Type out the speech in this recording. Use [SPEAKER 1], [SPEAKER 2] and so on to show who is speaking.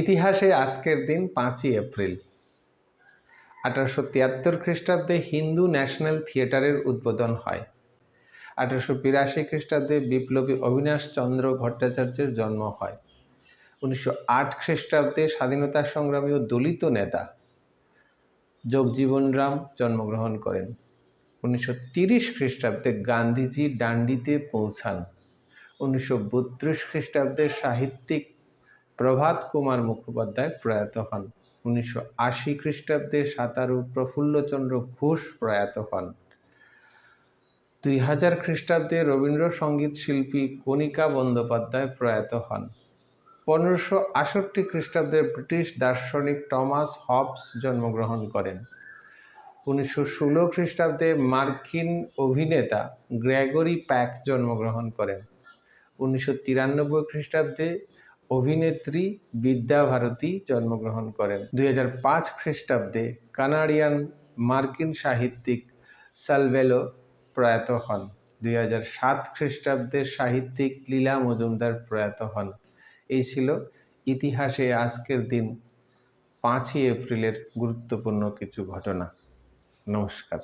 [SPEAKER 1] ইতিহাসে আজকের দিন পাঁচই এপ্রিল। আঠারোশো তিয়াত্তর খ্রিস্টাব্দে হিন্দু ন্যাশনাল থিয়েটারের উদ্বোধন হয়। আঠারোশো বিরাশি খ্রিস্টাব্দে বিপ্লবী অবিনাশ চন্দ্র ভট্টাচার্যের জন্ম হয়। উনিশশো আট খ্রিস্টাব্দে স্বাধীনতা সংগ্রামী ও দলিত নেতা জগজীবন রাম জন্মগ্রহণ করেন। উনিশশো তিরিশ খ্রিস্টাব্দে গান্ধীজি ডান্ডিতে পৌঁছান। উনিশশো বত্রিশ খ্রিস্টাব্দে সাহিত্যিক প্রভাত কুমার মুখোপাধ্যায় প্রয়াত হন। উনিশশো আশি খ্রিস্টাব্দে সাঁতারু প্রফুল্লচন্দ্র ঘোষ প্রয়াত হন। দুই হাজার খ্রিস্টাব্দে রবীন্দ্রসঙ্গীত শিল্পী কণিকা বন্দ্যোপাধ্যায় প্রয়াত হন। পনেরোশো আষট্টি খ্রিস্টাব্দে ব্রিটিশ দার্শনিক টমাস হবস জন্মগ্রহণ করেন। উনিশশো ষোলো খ্রিস্টাব্দে মার্কিন অভিনেতা গ্রেগরি প্যাক জন্মগ্রহণ করেন। উনিশশো তিরানব্বই খ্রিস্টাব্দে অভিনেত্রী বিদ্যা ভারতী জন্মগ্রহণ করেন। দুই হাজার পাঁচ খ্রিস্টাব্দে কানাডিয়ান মার্কিন সাহিত্যিক সালভেলো প্রয়াত হন। দুই হাজার সাত খ্রিস্টাব্দে সাহিত্যিক লীলা মজুমদার প্রয়াত হন। এই ছিল ইতিহাসে আজকের দিন পাঁচই এপ্রিলের গুরুত্বপূর্ণ কিছু ঘটনা। নমস্কার।